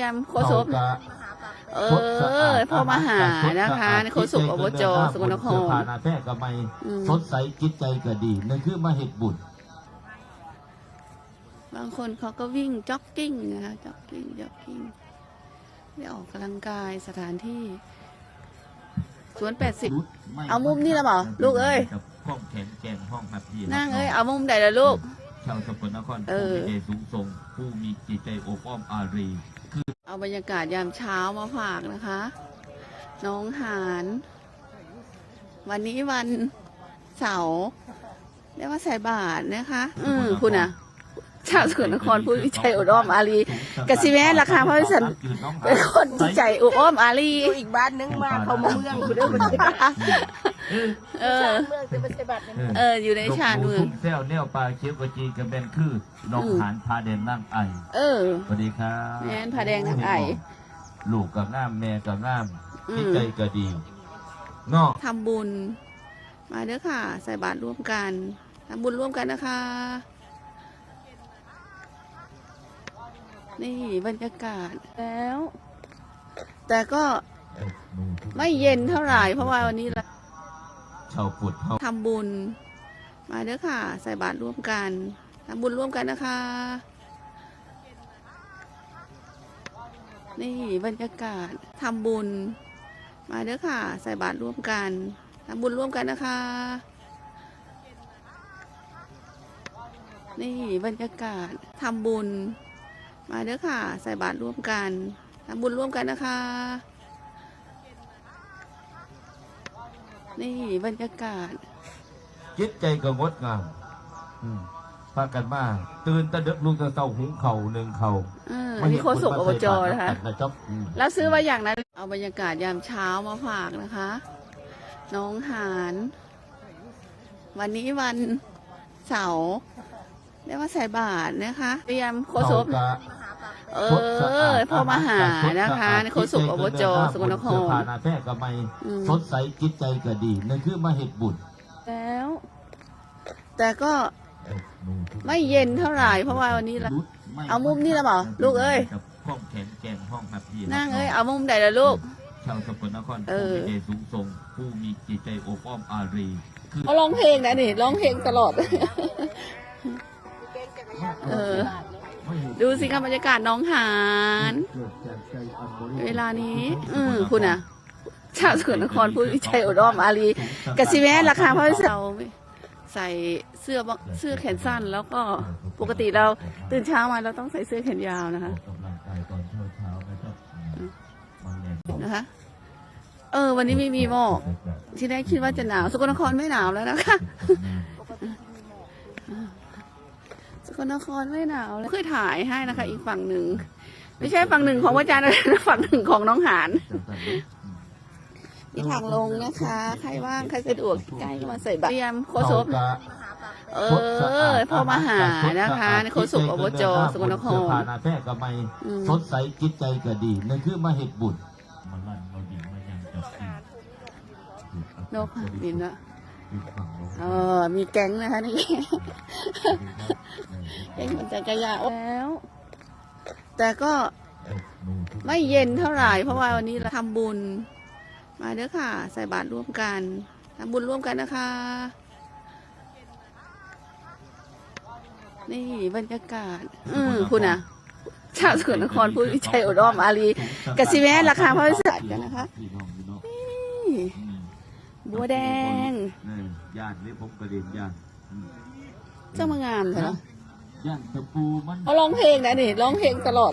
รียมโคศกเขากะเออพ่อมาหานะคะโคศกอบจสกลนคเสื้อรผ้าหน้าแพร่ก็ไม่อืมสดใสจิตใจก็ดีนั่นคือมาเห็ดบุญบางคนเขาก็วิ่งจ็อกกิ้งนะคะจ็อกกิ้งจ็อกกิ้งได้ออกกำลังกายสถานที่สวนแปดสิบเอามุมนี่ละบ่ลูกเอ้ยกับห้องแขนแกนห้องพับพี่นั่งเอ้ยเอามุมใดละลูกชาวสกลนครเออผู้มีใจสูงส่งผู้มีจิตใจโอบอ้อมอารี เอาบรรยากาศยามเช้ามาฝากนะคะ น้องหาน วันนี้วันเสาร์เรียกว่าใส่บาทนะคะ อืมคุณอะชาวสกลนครผู้วิจัยอุดมอารีกสิแม่ราคาเพราะฉันเป็นคนที่ใจอุดมอารีอีกบ้านนึงมาเขามาเมืองคุณเด้อมันใช่ เออ เมืองแต่ไม่ใช่บ้านนั้นเออ อยู่ในชาญเมืองทุ่งแซวแนวปลาเคี้ยวกะจีกระเบนคือน้องอืม หานพาเดนนั่งไอเออ สวัสดีครับแม่นพาแดงนั่งไอลูกกับง่ามแม่กับง่ามอืมจิตใจก็ดีเนาะ ทำบุญ มาเด้อค่ะ ใส่บาตรร่วมกันทำบุญร่วมกันนะคะ นี่บรรยากาศแล้ว แต่ก็ไม่เย็นเท่าไหร่ เพราะว่าวันนี้เรา ชาวพุทธเฮาทำบุญ มาเด้อค่ะ ใส่บาตรร่วมกันทำบุญร่วมกันนะคะ นี่บรรยากาศทำบุญ มาเด้อค่ะ ใส่บาตรร่วมกันทำบุญร่วมกันนะคะ นี่บรรยากาศทำบุญ มาเด้อค่ะ ใส่บาตรร่วมกันทำบุญร่วมกันนะคะ นี่บรรยากาศจิตใจก็งดงามอืมพากันมาตื่นแตะเดึกลุงแตะเศร้าหุงเข่าวหนึ่งเข่าเอออันนี้โฆษกอบจนะคะนะครับอืมแล้วซื้อมาอย่างนั้น เอาบรรยากาศยามเช้ามาฝากนะคะ น้องหาน วันนี้วันเสาร์เรียกว่าใส่บาทนะคะ เตรียมโคศก เขากะเออพ่อมาหานะคะโคศกอบจสกลนคเสื้อรผ้าหน้าแพร่ก็ไม่อืมสดใสจิตใจก็ดีนั่นคือมาเห็ดบุญแล้ว แต่ก็ไม่เย็นเท่าไหร่เพราะว่าวันนี้เราเอามุมนี่ละบ่ลูกเอ้ยกับห้องแขนแกนห้องพับพี่นั่งเอ้ยเอามุมใดละลูกชาวสกลนครเอผู้อมีใจสูงส่งผู้มีจิตใจโอบอ้อมอารีคือเขาร้องเพลงนะนี่ร้องเพลงตลอดเออ ดูสิคะบรรยากาศน้องหาน เวลานี้ อืมคุณอะ ชาวสกลนครผู้วิจัยอุดมอารีกะสิแม่ราคาเพราะเราใส่เสื้อบักเสื้อแขนสั้น แล้วก็ปกติเราตื่นเช้ามาเราต้องใส่เสื้อแขนยาวนะคะออกกำลังกายตอนเช้าเช้าๆนะครับวันแรกนะคะ เออ วันนี้ไม่มีหมอกที่ได้คิดว่าจะหนาวสกลนครไม่หนาวแล้วนะคะสก ลนครไม่หนาวแล้วเคยถ่ายให้นะคะ อีกฝั่งหนึ่ง ไม่ใช่ฝั่งหนึ่งของพระอาจารย์นะฝั่งหนึ่งของน้องหานมีทางลงนะคะ ใครว่างใครสะดวกใกล้ก็มาใส่บาตรเตรียมโคศกเขากะเออพ่อมาหานะคะโคศกอบจสกลนคเสื้อรผ้าหน้าแพร่ก็ไม่อืมสดใสจิตใจก็ดีนั่นคือมาเห็ดบุญมาลั่นเราดีมายังจับกินนกบินละ เออ มีแก๊งนะคะนี่แก๊งมันจักรยานแล้ว แต่ก็ไม่เย็นเท่าไหร่ เพราะว่าวันนี้เราทำบุญ มาเด้อค่ะ ใส่บาตรร่วมกันทำบุญร่วมกันนะคะ นี่บรรยากาศ อืมคุณอะชาวสกลนครผู้วิจัยอุดมอารีกะสิแม่ราคาเพราะสัตว์กันนะคะพี่น้องพี่น้องนี่ บัวแดงนี่ย่านนี่ผมประเด็นย่านอืมเจ้ามางามเหรอย่านตะปูมันเขาร้องเพลงนะนี่ร้องเพลงตลอด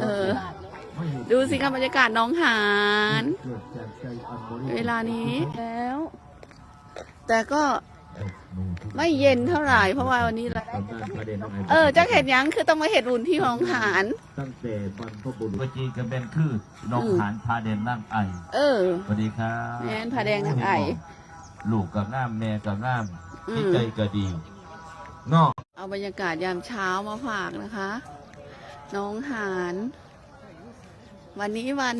เออดูสิคะบรรยากาศน้องหาน เกิดจากใจอันบริสุทธิ์เวลานี้แล้ว แต่ก็ ไม่เย็นเท่าไหร่เพราะว่าวันนี้เราตอนนั้นประเด็นอะไรเออจะเห็นยังคือต้องมาเห็นบุญที่น้องหานตั้งแต่บรรพบุรุษกจีกระเบนคือน้องอืมหานพาเดนนั่งไอเออสวัสดีครับแม่นพาแดงนั่งไอลูกกับง่ามแม่กับง่ามอืมจิตใจก็ดีเนาะเอาบรรยากาศยามเช้ามาฝากนะคะน้องหาน วันนี้วัน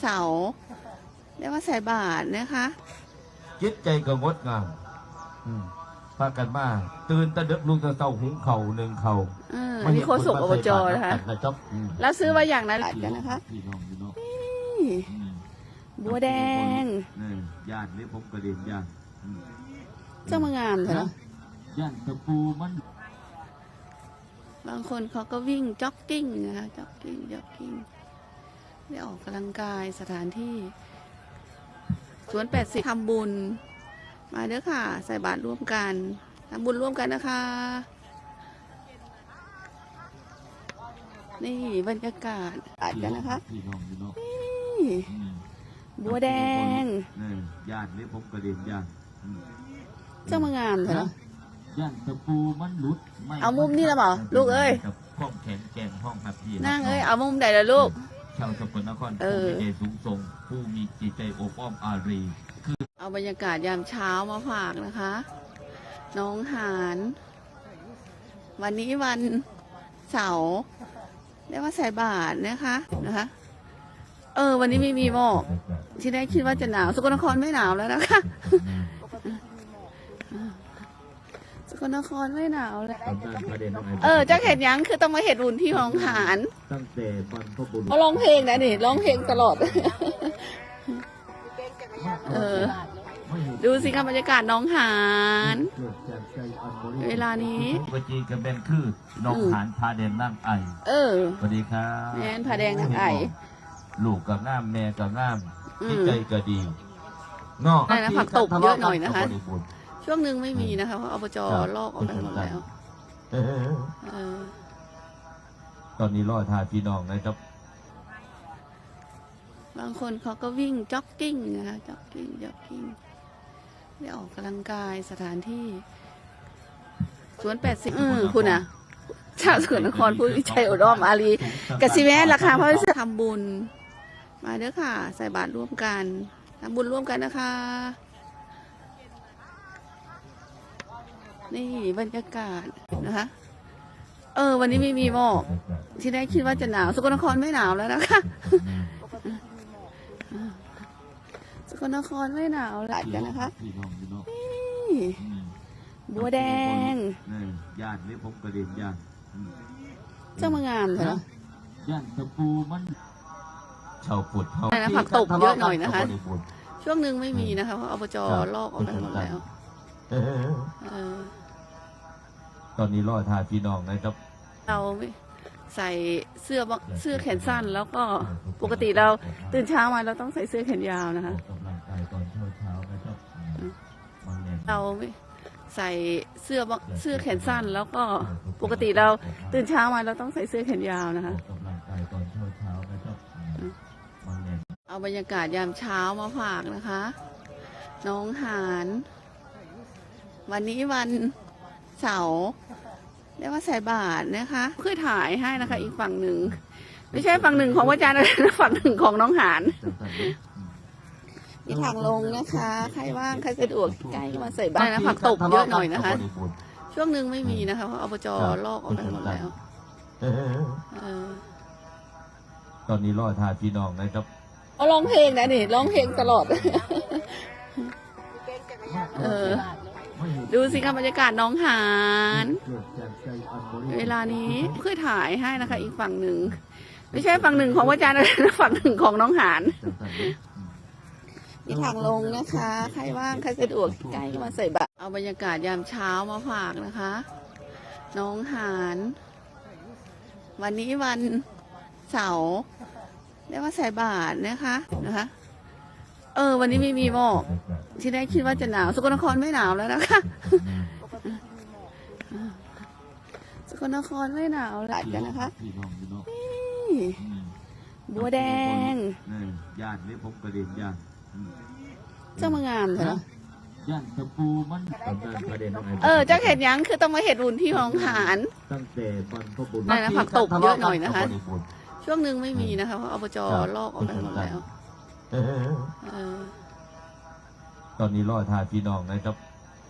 เสาร์เรียกว่าใส่บาทนะคะจิตใจก็งดงามอืม พากันมาตื่นแตะดึกลูกจะเศร้าหุงเข่าวหนึ่งเข่าวเอออันนี้โฆษกอบจนะคะ นะครับอืมแล้วซื้อมาอย่างนั้นกันนะคะพี่น้องพี่น้องนี่บัวแดง นี่ญาตินี่ผมกระเด็นญาติอืมเจ้ามางามเหรอญาติตะปูมัน บางคนเขาก็วิ่งจ็อกกิ้งนะคะจ็อกกิ้งจ็อกกิ้งได้ออกกำลังกายสถานที่สวนแปดสิบทำบุญ มาเด้อค่ะ ใส่บาตรร่วมกันทำบุญร่วมกันนะคะ นี่บรรยากาศอาดกันนะคะพี่น้องพี่น้องนี่อืมบัวแดงนี่ญาตินี่ผมกระเด็นญาติอืมเจ้ามางามเหรอย่านตะปูมันหลุดไเอามุมนี่แล้วเหรอลูกเอ้ยกับห้องแข็งแกร่งห้องหับพี่นั่งเอ้ยเอามุมใดละลูกชาวสกลนครเออผู้มีใจสูงส่งผู้มีจิตใจโอบอ้อมอารี เอาบรรยากาศยามเช้ามาฝากนะคะน้องหาน วันนี้วันเสาร์เรียกว่าใส่บาทนะคะนะคะ เออ วันนี้ไม่มีหมอกที่ได้คิดว่าจะหนาวสกลนครไม่หนาวแล้วนะคะสกลนครไม่หนาวแล้วตำนานประเด็นน้องไเออเจ้าเห็ดหยังคือต้องมาเห็ดบุญที่น้องหานตั้งแต่บรรพบุรุษเขาร้องเพลงนะนี่ร้องเพลงตลอด เออ ดูสิคะบรรยากาศน้องหานเกิดจากใจอันบริสุทธิ์เวลานี้ปจีกับแบนคือน้องอืมหานพาเดนนั่งไอเออสวัสดีครับแม่นพาแดงนั่งไอลูกกับง่ามแม่กับง่ามอืมที่ใจก็ดีเนอกได้นะผักตบเยอะหน่อยนะคะกับบริบูรณ์ช่วงหนึ่งไม่มีนะคะเพราะอบจครับลอกออกไปหมดแล้วเออเออตอนนี้รอทาพี่น้องนะครับ บางคนเขาก็วิ่งจ็อกกิ้งนะคะจ็อกกิ้งจ็อกกิ้งได้ออกกำลังกายสถานที่สวนแปดสิบอืมคุณอะชาวสกลนครผู้วิชัยอุดมอารีกสิแม่ราคาพระวิทำบุญ มาเด้อค่ะ ใส่บาตรร่วมกันทำบุญร่วมกันนะคะ นี่บรรยากาศนะคะ เออ วันนี้ไม่มีหมอกที่ได้คิดว่าจะหนาว สกลนครไม่หนาวแล้วนะคะ สกลนครไม่หนาวหลายกันนะคะพี่น้องพี่น้องนี่บัวแดง นี่ญาตินี่ผมกระเด็นญาติอืมเจ้ามางามเหรอญาติตะปูมันชาวปุดเฮาได้นะผักตบเยอะหน่อยนะคะกับบริบูรณ์ ช่วงหนึ่งไม่มีนะคะเพราะอบจครับ ลอกออกไปหมดแล้วเออเออตอนนี้รอทาพี่น้องนะครับ เรา ใส่เสื้อบักเสื้อแขนสั้น แล้วก็ปกติเราตื่นเช้ามาเราต้องใส่เสื้อแขนยาวนะคะออกกำลังกายตอนเช้าเช้าๆนะครับมันแรงเราใส่เสื้อบักเสื้อแขนสั้น แล้วก็ปกติเราตื่นเช้ามาเราต้องใส่เสื้อแขนยาวนะอคะอกกำลังกายตอนเช้าเช้าๆนะครับมันแรงเอาบรรยากาศยามเช้ามาฝากนะคะ น้องหาน วันนี้วันเสาร์ เรียกว่าใส่บาทนะคะเพื่อถ่ายให้นะคะ อีกฝั่งหนึ่งไม่ใช่ฝั่งหนึ่งของพระอาจารย์นะฝั่งหนึ่งของน้องหานจังสันนะอืมมีทางลงนะคะ ใครว่างใครสะดวกใกล้ก็มาใส่บ้านนะผักตบเยอะหน่อยนะคะกับบริบูรณ์ช่วงหนึ่งไม่มีนะคะเพราะอบจลอกออกไปหมดแล้วเออเออตอนนี้รอทาพี่น้องนะครับเขาร้องเพลงนะนี่ร้องเพลงตลอดเออ ดูสิคะบรรยากาศน้องหานเกิดจากใจอันบริสุทธิ์เวลานี้เพื่อถ่ายให้นะคะ อีกฝั่งหนึ่ง ไม่ใช่ฝั่งหนึ่งของพระอาจารย์นะฝั่งหนึ่งของน้องหานจังสันนะอืมมีทางลงนะคะ ใครว่างใครสะดวกใกล้ก็มาใส่บาตรเอาบรรยากาศยามเช้ามาฝากนะคะ น้องหาน วันนี้วันเสาร์เรียกว่าใส่บาทนะคะนะคะ เออ วันนี้ไม่มีหมอกที่ได้คิดว่าจะหนาว สกลนครไม่หนาวแล้วนะคะสกลนครไม่หนาวหลายกันนะคะพี่น้องพี่น้องนี่อืมบัวแดงนี่ญาตินี่ผมกระเด็นญาติอืมเจ้ามางามเหรอญาติตะปูมันตำนานประเด็นน้องไเออเจ้าเห็ดหยังคือต้องมาเห็ดบุญที่น้องหานตั้งแต่บรรพบุรุษได้นะผักตบเยอะหน่อยนะคะกับบริบูรณ์ช่วงหนึ่งไม่มีนะคะเพราะอบจลอกออกไปหมดแล้วเออเออ ตอนนี้รอทาพี่น้องนะครับ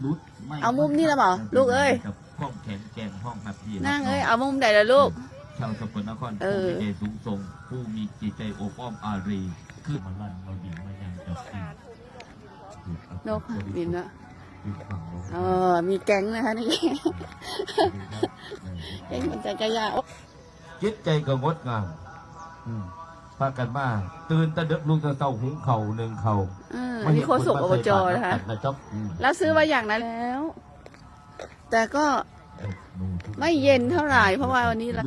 รุดไเอามุมนี่แล้วเหรอลูกเอ้ยกับห้องแข็งแกร่งห้องหับพี่นั่งเอ้ยเอามุมใดละลูกชาวสกลนครเอผู้อมีใจสูงส่งผู้มีจิตใจโอบอ้อมอารีคือมันลั่นเราดิ่งมายังจับที่นกบินละเออมีแก๊งนะคะนี่แก๊งมันจักรยานโอ๊ะจิตใจก็งดงามอืม พากันมาตื่นแตะดึกลูกจะเศร้าหุงเข่าวหนึ่งเข่าวเอออันนี้โฆษกอบจนะคะนะครับอืมแล้วซื้อมาอย่างนั้นแล้ว แต่ก็ไม่เย็นเท่าไหร่เพราะว่าวันนี้ละ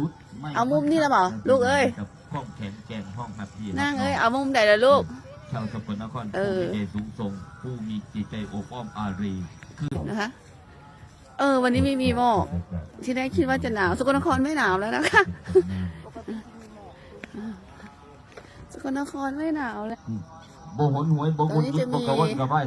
เอามุมนี่ละเปล่าลูกเอ้ยห้องแขนแกนห้องครับพี่นั่งเอ้ยเอามุมใดละลูก ชาวสกลนครเอผู้อ มีใจสูงส่งผู้มีจิตใจโอบอ้อมอารีคือนะคะ เออ วันนี้ไม่มีหมอกที่แรกคิดว่าจะหนาวสกลนครไม่หนาวแล้วนะคะส กลนครไม่หนาวเลยโบหนหวยโบบุญตอนนี้ยุจะมีโบกระวนกระวาย